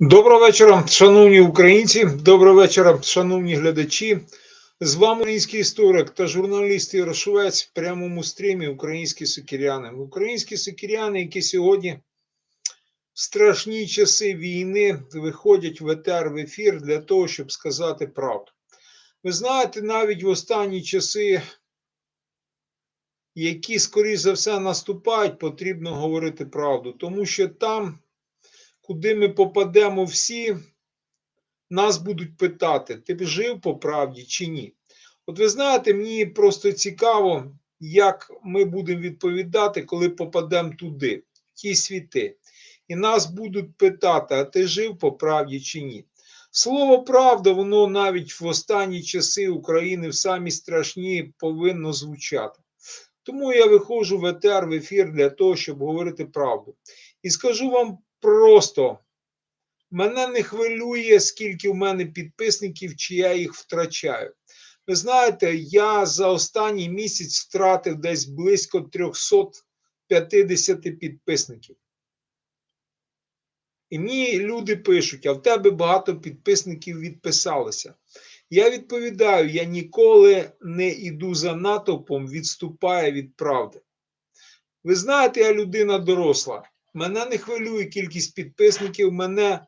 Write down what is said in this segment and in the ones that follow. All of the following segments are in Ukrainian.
Доброго вечора, шановні українці. Доброго вечора, шановні глядачі. З вами український історик та журналіст Ярошовець в прямому стрімі Українські сокиряни. Українські сокиряни, які сьогодні в страшні часи війни виходять в етер в ефір для того, щоб сказати правду. Ви знаєте, навіть в останні часи, які, скоріш за все, наступають, потрібно говорити правду, тому що там куди ми попадемо всі, нас будуть питати, ти б жив по правді чи ні. От ви знаєте, мені просто цікаво, як ми будемо відповідати, коли попадемо туди, в ті світи. І нас будуть питати, а ти жив по правді чи ні. Слово правда, воно навіть в останні часи України в самі страшні повинно звучати. Тому я виходжу в етер, в ефір для того, щоб говорити правду. І скажу вам просто мене не хвилює, скільки в мене підписників, чи я їх втрачаю. Ви знаєте, я за останній місяць втратив десь близько 350 підписників. І мені люди пишуть, а в тебе багато підписників відписалося. Я відповідаю, я ніколи не йду за натовпом, відступаю від правди. Ви знаєте, я людина доросла. Мене не хвилює кількість підписників, мене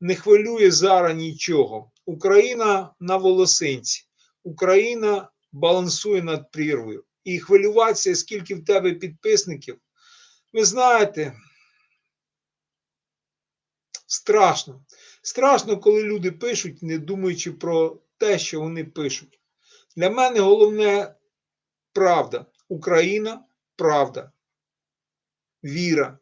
не хвилює зараз нічого. Україна на волосинці, Україна балансує над прірвою. І хвилюватися, скільки в тебе підписників, ви знаєте, страшно. Страшно, коли люди пишуть, не думаючи про те, що вони пишуть. Для мене головне правда. Україна правда. Віра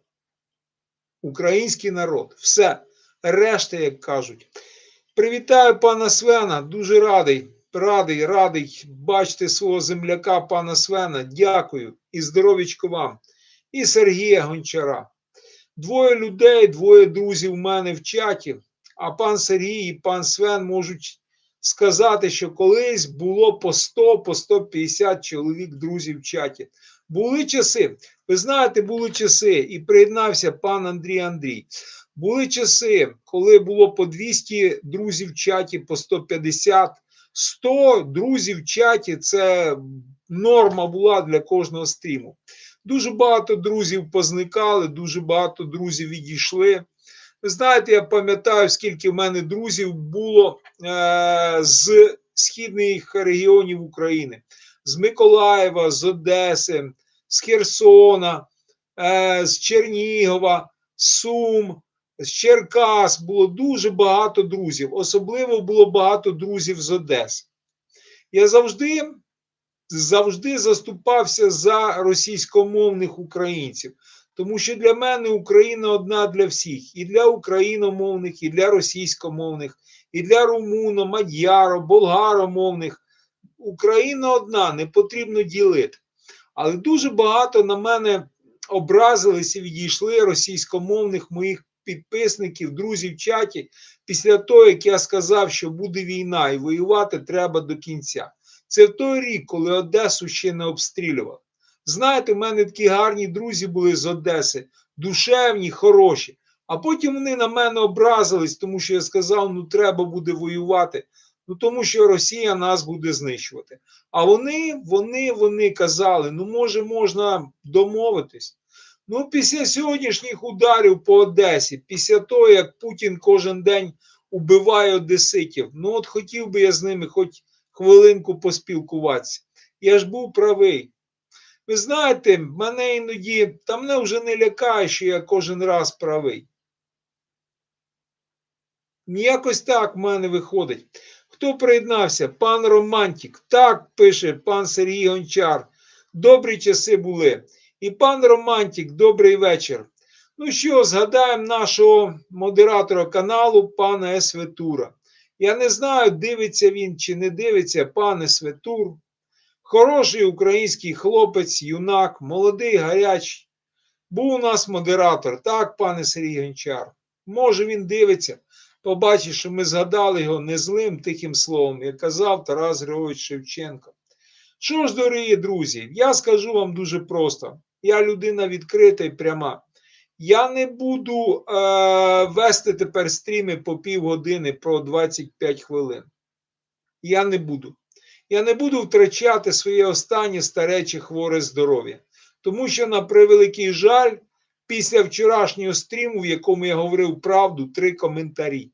український народ. Все. Решта, як кажуть. Привітаю пана Свена. Дуже радий, радий, радий бачити свого земляка, пана Свена. Дякую і здоровічко вам. І Сергія Гончара. Двоє людей, двоє друзів у мене в чаті. А пан Сергій і пан Свен можуть сказати, що колись було по 100, по 150 чоловік друзів в чаті. Були часи, ви знаєте, були часи, і приєднався пан Андрій Андрій. Були часи, коли було по 200 друзів в чаті, по 150, 100 друзів в чаті це норма була для кожного стріму. Дуже багато друзів позникали, дуже багато друзів відійшли. Ви знаєте, я пам'ятаю, скільки в мене друзів було е- з східних регіонів України, з Миколаєва, з Одеси, з Херсона, е- з Чернігова, Сум, з Черкас. Було дуже багато друзів. Особливо було багато друзів з Одеси. Я завжди. Завжди заступався за російськомовних українців. Тому що для мене Україна одна для всіх, і для україномовних, і для російськомовних, і для румуно, мадяро, болгаромовних. Україна одна, не потрібно ділити. Але дуже багато на мене образилися і відійшли російськомовних моїх підписників, друзів в чаті після того, як я сказав, що буде війна і воювати треба до кінця. Це в той рік, коли Одесу ще не обстрілювали. Знаєте, в мене такі гарні друзі були з Одеси, душевні, хороші. А потім вони на мене образились, тому що я сказав, ну треба буде воювати, ну тому що Росія нас буде знищувати. А вони, вони, вони казали, ну може, можна домовитись. Ну, після сьогоднішніх ударів по Одесі, після того, як Путін кожен день убиває одеситів, ну от хотів би я з ними хоч хвилинку поспілкуватися. Я ж був правий. Ви знаєте, мене іноді, та мене вже не лякає, що я кожен раз правий. Якось так в мене виходить. Хто приєднався? Пан Романтік. Так пише пан Сергій Гончар. Добрі часи були. І пан Романтік, добрий вечір. Ну що, згадаємо нашого модератора каналу, пана Есветура. Я не знаю, дивиться він чи не дивиться, пане Светур. Хороший український хлопець, юнак, молодий, гарячий. Був у нас модератор, так, пане Сергій Гончар. Може, він дивиться, побачить, що ми згадали його не злим тихим словом, як казав Тарас Григорович Шевченко. Що ж, дорогі друзі, я скажу вам дуже просто: я людина відкрита і пряма. Я не буду е, вести тепер стріми по півгодини про 25 хвилин. Я не буду. Я не буду втрачати своє останнє старече хворе здоров'я. Тому що, на превеликий жаль, після вчорашнього стріму, в якому я говорив правду, три коментарі.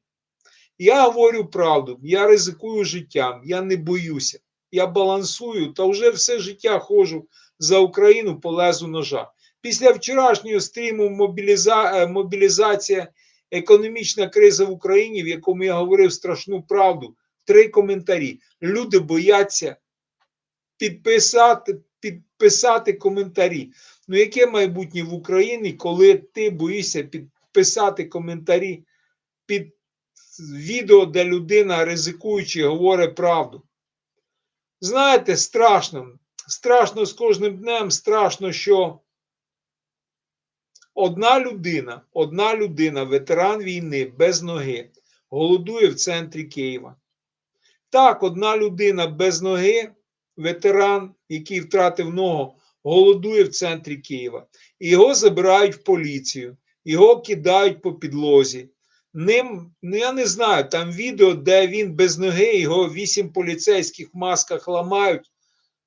Я говорю правду, я ризикую життям, я не боюся, я балансую та вже все життя ходжу за Україну по лезу ножа. Після вчорашнього стріму мобіліза... е, мобілізація, економічна криза в Україні, в якому я говорив страшну правду, три коментарі. Люди бояться підписати, підписати коментарі. Ну, яке майбутнє в Україні, коли ти боїшся підписати коментарі під відео, де людина ризикуючи говорить правду? Знаєте, страшно. Страшно з кожним днем, страшно, що одна людина, одна людина, ветеран війни без ноги, голодує в центрі Києва. Так, одна людина без ноги, ветеран, який втратив ногу, голодує в центрі Києва. Його забирають в поліцію, його кидають по підлозі. Ним, ну я не знаю, там відео, де він без ноги, його вісім поліцейських в масках ламають.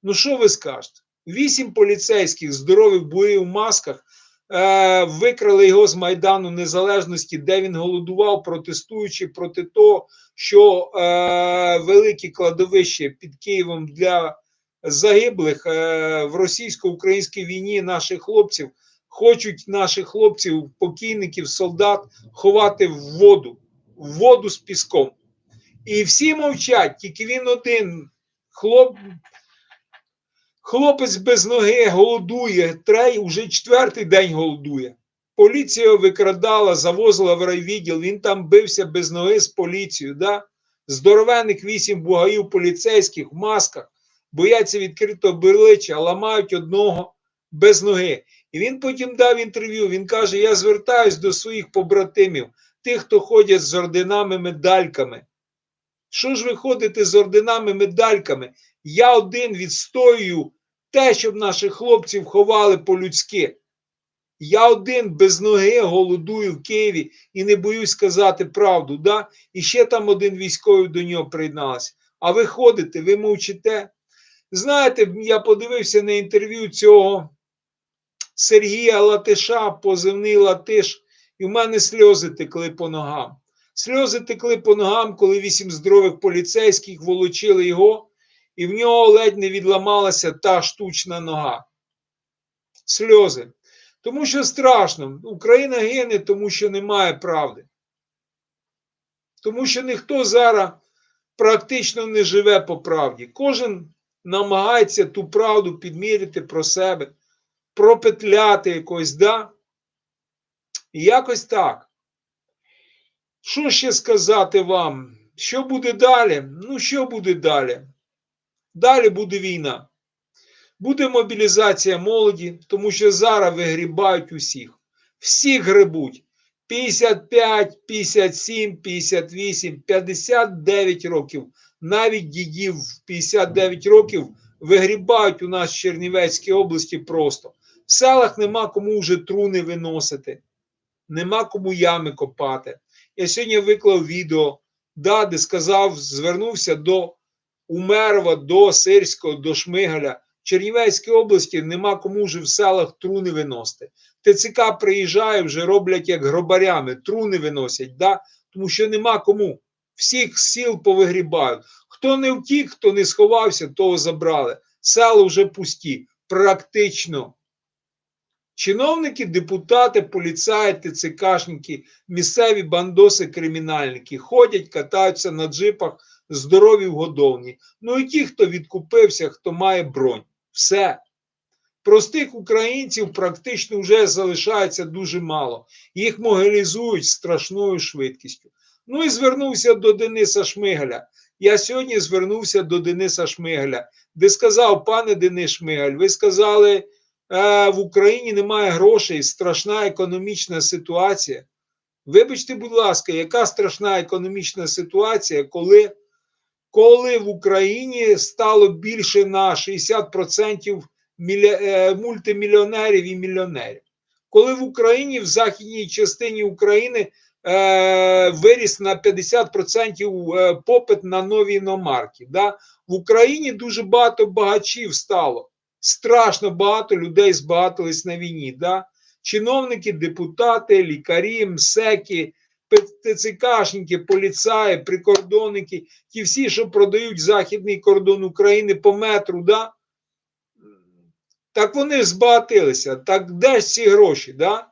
Ну, що ви скажете? Вісім поліцейських здорових були в масках е, викрали його з Майдану Незалежності, де він голодував, протестуючи проти того, що е, велике кладовище під Києвом для загиблих е, в російсько-українській війні наших хлопців хочуть наших хлопців, покійників, солдат ховати в воду, в воду з піском. І всі мовчать, тільки він один хлоп. Хлопець без ноги голодує, трей уже четвертий день голодує. Поліція викрадала, завозила в райвідділ, він там бився без ноги з поліцією. Да? Здоровених вісім бугаїв поліцейських в масках, бояться відкритого обличчя, ламають одного без ноги. І він потім дав інтерв'ю. Він каже: Я звертаюсь до своїх побратимів, тих, хто ходять з орденами, медальками. Що ж ви ходите з орденами, медальками? Я один відстоюю те, щоб наших хлопців ховали по-людськи. Я один без ноги голодую в Києві і не боюсь сказати правду. Да? І ще там один військовий до нього приєднався. А ви ходите, ви мовчите. Знаєте, я подивився на інтерв'ю цього Сергія Латиша, позивний Латиш, і в мене сльози текли по ногам. Сльози текли по ногам, коли вісім здорових поліцейських волочили його, і в нього ледь не відламалася та штучна нога. Сльози. Тому що страшно. Україна гине, тому що немає правди. Тому що ніхто зараз практично не живе по правді. Кожен намагається ту правду підміряти про себе, пропетляти якось, да? Якось так. Що ще сказати вам? Що буде далі? Ну, що буде далі? Далі буде війна. Буде мобілізація молоді, тому що зараз вигрібають усіх. Всіх грибуть. 55, 57, 58, 59 років. Навіть дідів в 59 років вигрібають у нас в Чернівецькій області просто. В селах нема кому вже труни виносити, нема кому ями копати. Я сьогодні виклав відео, да, де сказав, звернувся до Умерова, до Сирського, до Шмигаля. Чернівецькій області нема кому вже в селах труни виносити. ТЦК приїжджає, вже роблять як гробарями, труни виносять, да? тому що нема кому. Всіх сіл повигрібають. Хто не втік, хто не сховався, того забрали. Села вже пусті, практично. Чиновники, депутати, поліцаї, ТЦКшники, місцеві бандоси, кримінальники ходять, катаються на джипах, здорові в годовні. Ну і ті, хто відкупився, хто має бронь. Все. Простих українців практично вже залишається дуже мало. Їх могилізують страшною швидкістю. Ну і звернувся до Дениса Шмигаля. Я сьогодні звернувся до Дениса Шмигаля, де сказав, пане Денис Шмигаль, ви сказали, в Україні немає грошей, страшна економічна ситуація. Вибачте, будь ласка, яка страшна економічна ситуація, коли, коли в Україні стало більше на 60% е, мультимільйонерів і мільйонерів? коли в Україні, в західній частині України е, виріс на 50% е, попит на нові іномарки. Да? В Україні дуже багато багачів стало. Страшно багато людей збагатились на війні. Да? Чиновники, депутати, лікарі, МСЕКи, ТЦКшники, поліцаї, прикордонники, ті всі, що продають західний кордон України по метру, да? так вони збагатилися. Так де ж ці гроші? Да?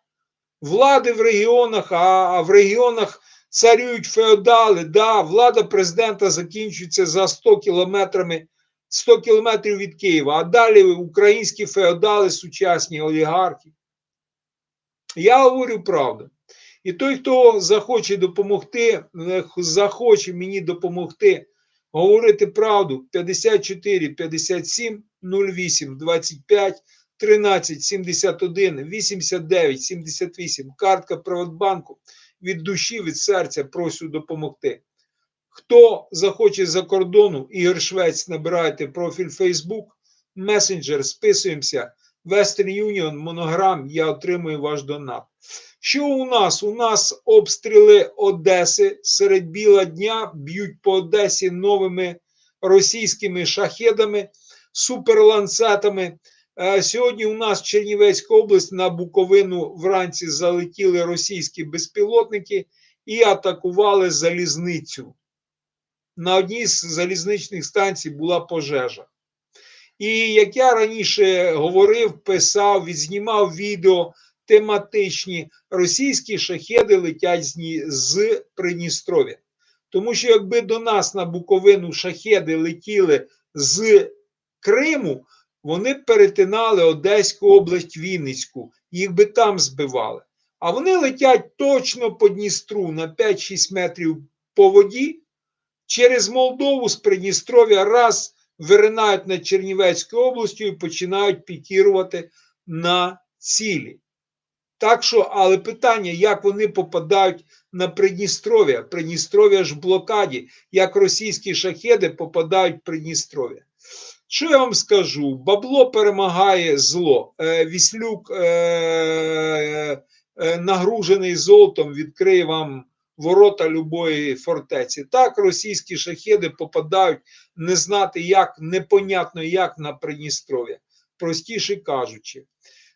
Влади в регіонах, а в регіонах царюють феодали. Да? Влада президента закінчується за 100 кілометрами 100 кілометрів від Києва, а далі українські феодали, сучасні олігархи. Я говорю правду. І той, хто захоче допомогти, е, захоче мені допомогти говорити правду 54 57 08 25 13 71 89 78. Картка Приватбанку від душі, від серця просю допомогти. Хто захоче за кордону, Ігор Швець, набирайте профіль Facebook, месенджер, списуємося, Western Union, монограм, я отримую ваш донат. Що у нас? У нас обстріли Одеси серед біла дня б'ють по Одесі новими російськими шахедами, суперланцетами. Е, Сьогодні у нас Чернівецька область на Буковину вранці залетіли російські безпілотники і атакували залізницю. На одній з залізничних станцій була пожежа. І як я раніше говорив, писав, відзнімав відео тематичні, російські шахеди летять з, Ні- з Придністров'я. Тому що якби до нас на Буковину шахеди летіли з Криму, вони перетинали Одеську область, Вінницьку, їх би там збивали. А вони летять точно по Дністру на 5-6 метрів по воді, через Молдову з Придністров'я раз виринають над Чернівецькою областю і починають пікірувати на цілі. Так що, але питання, як вони попадають на Придністров'я? Придністров'я ж в блокаді, як російські шахеди попадають в Придністров'я. Що я вам скажу? Бабло перемагає зло. Е, Віслюк е, е, нагружений золотом відкриє вам ворота любої фортеці. Так, російські шахеди попадають не знати як, непонятно як на Придністров'я. Простіше кажучи.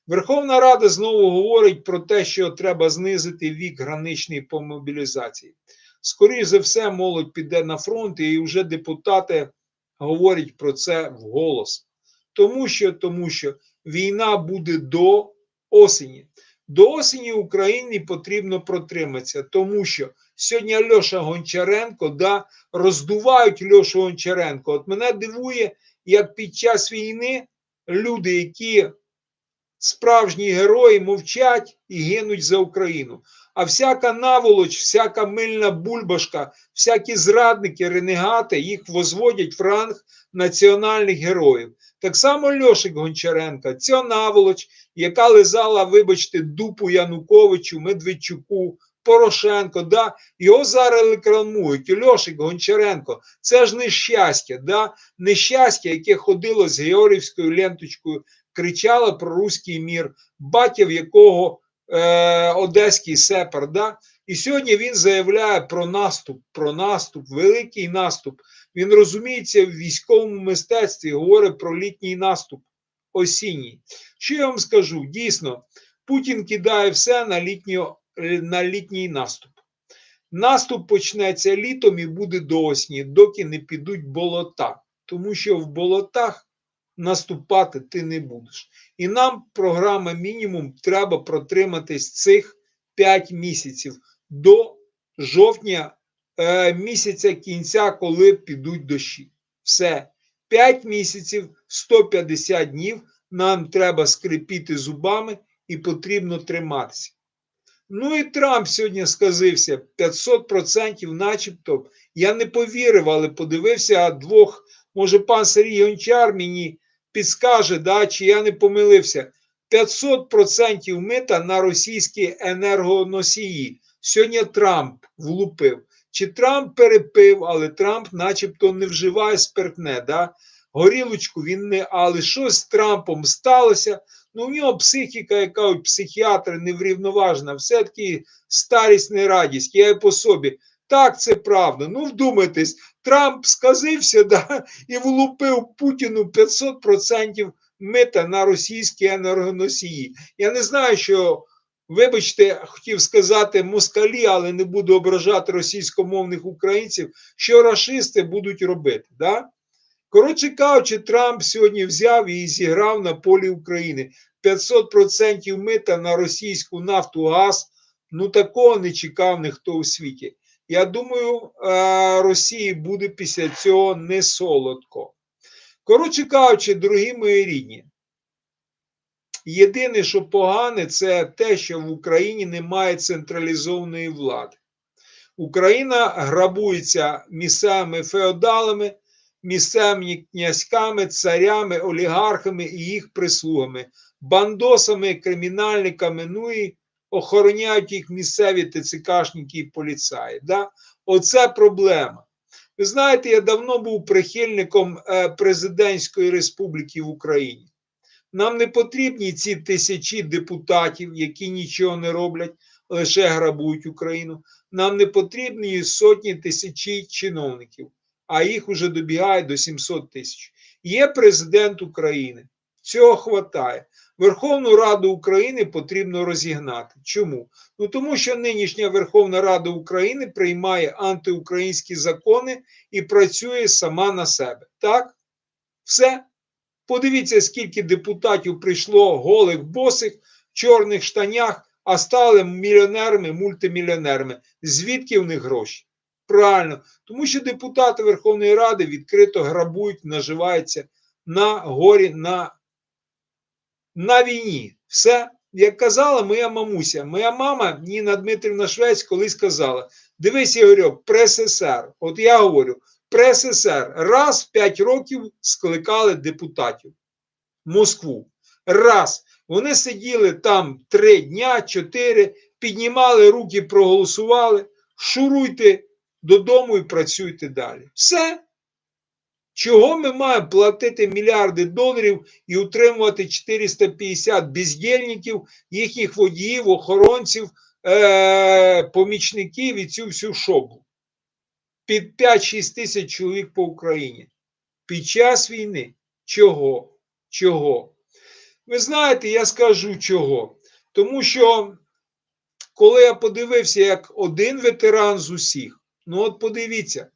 Верховна Рада знову говорить про те, що треба знизити вік граничний по мобілізації. Скоріше за все, молодь піде на фронт, і вже депутати говорять про це вголос. Тому що, тому що війна буде до осені. До осені Україні потрібно протриматися, тому що сьогодні Льоша Гончаренко да, роздувають Льошу Гончаренко. От мене дивує, як під час війни люди, які справжні герої мовчать і гинуть за Україну. А всяка наволоч, всяка мильна бульбашка, всякі зрадники, ренегати їх возводять в ранг національних героїв. Так само Льошик Гончаренка, ця наволоч, яка лизала, вибачте, дупу Януковичу, Медведчуку, Порошенко, да, його зараз рекламують. Льошик Гончаренко, це ж нещастя, да, нещастя, яке ходило з Георгівською ленточкою, кричало про руський мір, батя в якого е, одеський сепар. Да? І сьогодні він заявляє про наступ, про наступ, великий наступ. Він розуміється в військовому мистецтві, говорить про літній наступ осінній. Що я вам скажу? Дійсно, Путін кидає все на, літньо, на літній наступ. Наступ почнеться літом і буде до осені, доки не підуть болота. Тому що в болотах наступати ти не будеш. І нам програма мінімум треба протриматись цих 5 місяців до жовтня е, місяця кінця, коли підуть дощі. Все. 5 місяців, 150 днів нам треба скрипіти зубами і потрібно триматися. Ну і Трамп сьогодні сказився 500%, начебто. Я не повірив, але подивився двох. Може, пан Сергій Гончар мені підскаже, да, чи я не помилився. 500% мита на російські енергоносії. Сьогодні Трамп влупив. Чи Трамп перепив, але Трамп начебто не вживає спиртне. Да? Горілочку він не, але щось з Трампом сталося. Ну, у нього психіка, яка у психіатра неврівноважена, все-таки старість не радість, я і по собі. Так, це правда. Ну, вдумайтесь, Трамп сказився да, і влупив Путіну 500% мита на російські енергоносії. Я не знаю, що, вибачте, хотів сказати москалі, але не буду ображати російськомовних українців, що рашисти будуть робити. Да? Коротше кажучи, Трамп сьогодні взяв і зіграв на полі України 500% мита на російську нафту газ. Ну такого не чекав ніхто у світі. Я думаю, Росії буде після цього не солодко. Коротше кажучи, дорогі мої рідні, єдине, що погане, це те, що в Україні немає централізованої влади. Україна грабується місцевими феодалами, місцевими князьками, царями, олігархами і їх прислугами, бандосами, кримінальниками, ну і охороняють їх місцеві ТЦКшники і поліцаї. Да? Оце проблема. Ви знаєте, я давно був прихильником е, президентської республіки в Україні. Нам не потрібні ці тисячі депутатів, які нічого не роблять, лише грабують Україну. Нам не потрібні сотні тисячі чиновників, а їх уже добігає до 700 тисяч. Є президент України. Цього хватає. Верховну Раду України потрібно розігнати. Чому? Ну тому що нинішня Верховна Рада України приймає антиукраїнські закони і працює сама на себе. Так? Все. Подивіться, скільки депутатів прийшло голих босих в чорних штанях, а стали мільйонерами, мультимільйонерами. Звідки в них гроші? Правильно, тому що депутати Верховної Ради відкрито грабують, наживаються на горі, на на війні. Все, як казала моя мамуся, моя мама Ніна Дмитрівна Швець колись казала: дивись, Ігорьок, прес-СР. От я говорю, прес-СР раз в 5 років скликали депутатів Москву. Раз. Вони сиділи там три дня, чотири, піднімали руки, проголосували, шуруйте додому і працюйте далі. Все. Чого ми маємо платити мільярди доларів і утримувати 450 бездільників, їхніх водіїв, охоронців, е- помічників і цю всю шобу? Під 5-6 тисяч чоловік по Україні. Під час війни. Чого? Чого? Ви знаєте, я скажу чого. Тому що, коли я подивився, як один ветеран з усіх, ну от подивіться.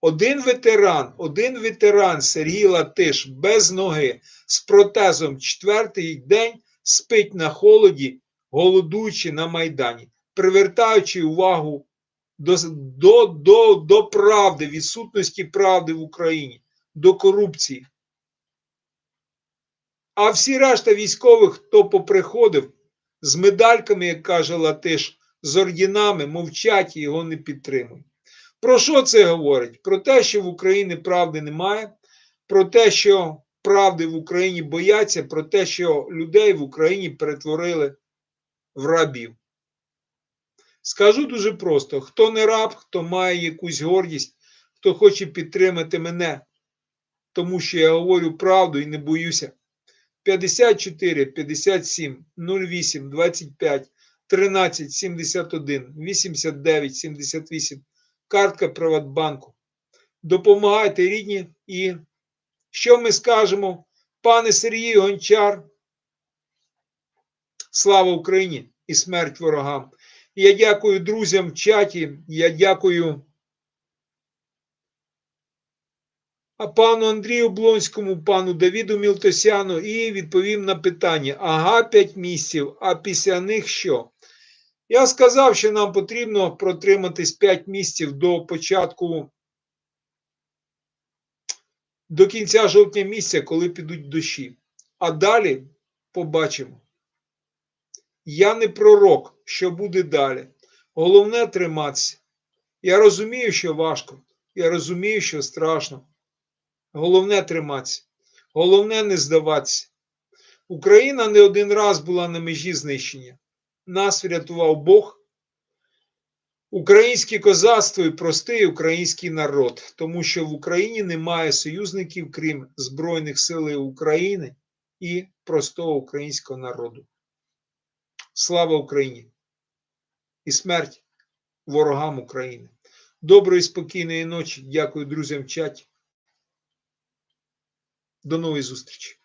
Один ветеран, один ветеран Сергій Латиш без ноги з протезом четвертий день спить на холоді, голодуючи на Майдані, привертаючи увагу до, до, до, до правди, відсутності правди в Україні, до корупції. А всі решта військових, хто поприходив з медальками, як каже Латиш, з ордінами, мовчать і його не підтримують. Про що це говорить? Про те, що в Україні правди немає, про те, що правди в Україні бояться, про те, що людей в Україні перетворили в рабів. Скажу дуже просто: хто не раб, хто має якусь гордість, хто хоче підтримати мене, тому що я говорю правду і не боюся. 54 57 08 25 13 71 89 78 картка Приватбанку. Допомагайте рідні і що ми скажемо, пане Сергію Гончар? Слава Україні і смерть ворогам! Я дякую друзям в чаті, я дякую пану Андрію Блонському, пану Давіду Мілтосяну і відповім на питання: ага, 5 місяців, а після них що? Я сказав, що нам потрібно протриматись 5 місяців до початку, до кінця жовтня місяця, коли підуть дощі. А далі побачимо. Я не пророк, що буде далі. Головне триматися. Я розумію, що важко. Я розумію, що страшно. Головне триматися. Головне не здаватися. Україна не один раз була на межі знищення нас врятував Бог, українське козацтво і простий український народ, тому що в Україні немає союзників, крім Збройних сил України і простого українського народу. Слава Україні! І смерть ворогам України. Доброї, спокійної ночі. Дякую друзям в чаті. До нової зустрічі.